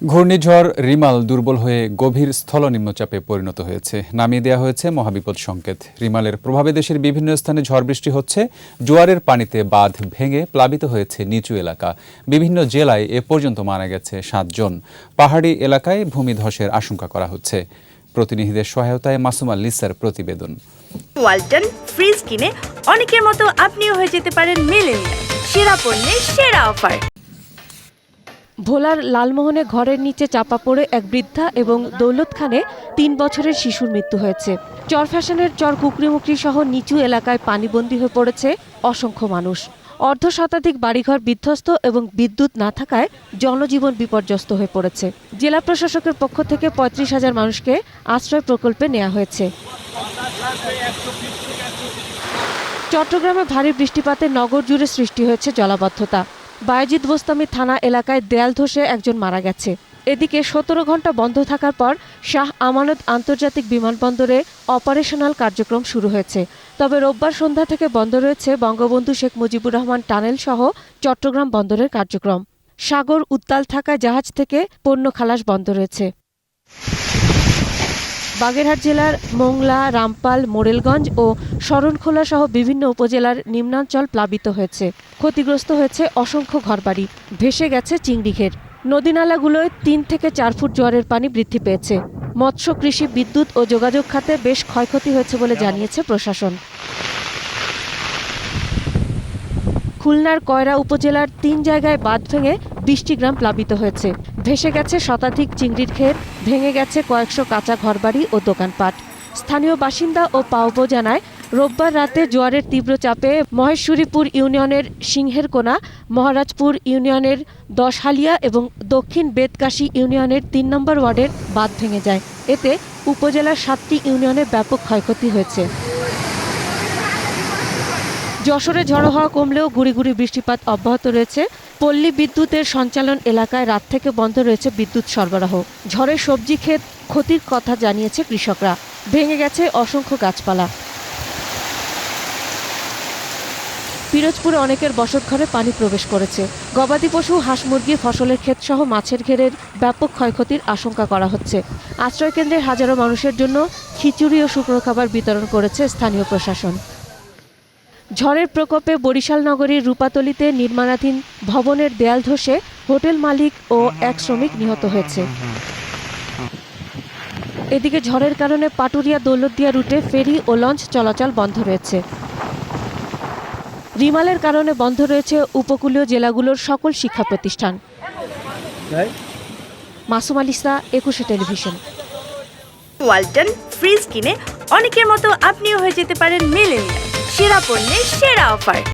ঘূর্ণিঝড় রিমাল দুর্বল হয়ে গভীর স্থল নিম্নচাপে পরিণত হয়েছে। নামিয়ে দেওয়া হয়েছে মহাবিপদ সংকেত। রিমালের প্রভাবে দেশের বিভিন্ন স্থানে ঝড় বৃষ্টি হচ্ছে। জোয়ারের পানিতে বাঁধ ভেঙে প্লাবিত হয়েছে নিচু এলাকা। বিভিন্ন জেলায় এ পর্যন্ত মারা গেছে সাতজন। পাহাড়ি এলাকায় ভূমিধসের আশঙ্কা করা হচ্ছে। প্রতিনিধিদের সহায়তায় মাসুমা লিসার প্রতিবেদন। ওয়ালটন, ফ্রিজ কিনে অনেকের মতো আপনিও হয়ে যেতে পারেন মেলেনিয়া সেরা পণ্যের সেরা অফার। ভোলার লালমোহনে ঘরের নিচে চাপা পড়ে এক বৃদ্ধা এবং দৌলত খানে তিন বছরের শিশুর মৃত্যু হয়েছে। চর ফ্যাশনের চর কুকরিমুকরি সহ নিচু এলাকায় পানিবন্দী হয়ে পড়েছে অসংখ্য মানুষ। অর্ধ শতাধিক বাড়িঘর বিধ্বস্ত এবং বিদ্যুৎ না থাকায় জনজীবন বিপর্যস্ত হয়ে পড়েছে। জেলা প্রশাসকের পক্ষ থেকে পঁয়ত্রিশ হাজার মানুষকে আশ্রয় প্রকল্পে নেওয়া হয়েছে। চট্টগ্রামে ভারী বৃষ্টিপাতে নগর জুড়ে সৃষ্টি হয়েছে জলাবদ্ধতা। বায়েজিদ বোস্তামি থানা এলাকায় দেয়াল ধসে একজন মারা গেছে। এদিকে সতেরো ঘণ্টা বন্ধ থাকার পর শাহ আমানত আন্তর্জাতিক বিমানবন্দরে অপারেশনাল কার্যক্রম শুরু হয়েছে। তবে রোববার সন্ধ্যা থেকে বন্ধ রয়েছে বঙ্গবন্ধু শেখ মুজিবুর রহমান টানেল সহ চট্টগ্রাম বন্দরের কার্যক্রম। সাগর উত্তাল থাকায় জাহাজ থেকে পণ্য খালাস বন্ধ রয়েছে। বাগেরহাট জেলার মোংলা, রামপাল, মোরেলগঞ্জ ও শরণখোলা সহ বিভিন্ন উপজেলার নিম্নাঞ্চল প্লাবিত হয়েছে। ক্ষতিগ্রস্ত হয়েছে অসংখ্য ঘরবাড়ি। ভেসে গেছে চিংড়িঘের নদীনালাগুলোয় তিন থেকে চার ফুট জোয়ারের পানি বৃদ্ধি পেয়েছে। মৎস্য, কৃষি, বিদ্যুৎ ও যোগাযোগ খাতে বেশ ক্ষয়ক্ষতি হয়েছে বলে জানিয়েছে প্রশাসন। খুলনার কয়রা উপজেলার তিন জায়গায় বাঁধ ভেঙে বিশটি গ্রাম প্লাবিত হয়েছে। ভেসে গেছে শতাধিক চিংড়ির ক্ষেত, ভেঙে গেছে কয়েকশো কাঁচা ঘরবাড়ি ও দোকানপাট। স্থানীয় বাসিন্দা ও পাওবো জানায়, রোববার রাতে জোয়ারের তীব্র চাপে মহেশ্বরীপুর ইউনিয়নের সিংহের কোনা মহারাজপুর ইউনিয়নের দশহালিয়া এবং দক্ষিণ বেদকাশী ইউনিয়নের তিন নম্বর ওয়ার্ডের বাঁধ ভেঙে যায়। এতে উপজেলার সাতটি ইউনিয়নে ব্যাপক ক্ষয়ক্ষতি হয়েছে। যশোরে ঝড়ো হওয়া কমলেও গুড়ি গুড়ি বৃষ্টিপাত অব্যাহত রয়েছে। পল্লী বিদ্যুতের সঞ্চালন এলাকায় রাত থেকে বন্ধ রয়েছে বিদ্যুৎ সরবরাহ। ঝড়ে সবজি ক্ষেত ক্ষতির কথা জানিয়েছে কৃষকরা। ভেঙে গেছে অসংখ্য গাছপালা। পিরোজপুরে অনেকের বসতঘরে পানি প্রবেশ করেছে। গবাদি পশু, হাঁস মুরগি, ফসলের ক্ষেত সহ মাছের ঘেরের ব্যাপক ক্ষয়ক্ষতির আশঙ্কা করা হচ্ছে। আশ্রয়কেন্দ্রের হাজারো মানুষের জন্য খিচুড়ি ও শুকনো খাবার বিতরণ করেছে স্থানীয় প্রশাসন। ঝড়ের প্রকোপে বরিশাল নগরীর রূপাতলিতে নির্মাণাধীন ভবনের দেয়াল ধসে হোটেল মালিক ও এক শ্রমিক নিহত হয়েছে। এদিকে ঝড়ের কারণে পাটুরিয়া দৌলতদিয়া রুটে ফেরি ও লঞ্চ চলাচল বন্ধ রয়েছে। রিমালের কারণে বন্ধ রয়েছে উপকূলীয় জেলাগুলোর সকল শিক্ষা প্রতিষ্ঠান। মাসুম আলিসা একুশে টেলিভিশন। ওয়ালটন ফ্রিজ কিনে অনেকের মতো আপনিও হয়ে যেতে পারেন মেলেনিয়া সেরা পণ্যের সেরা অফার।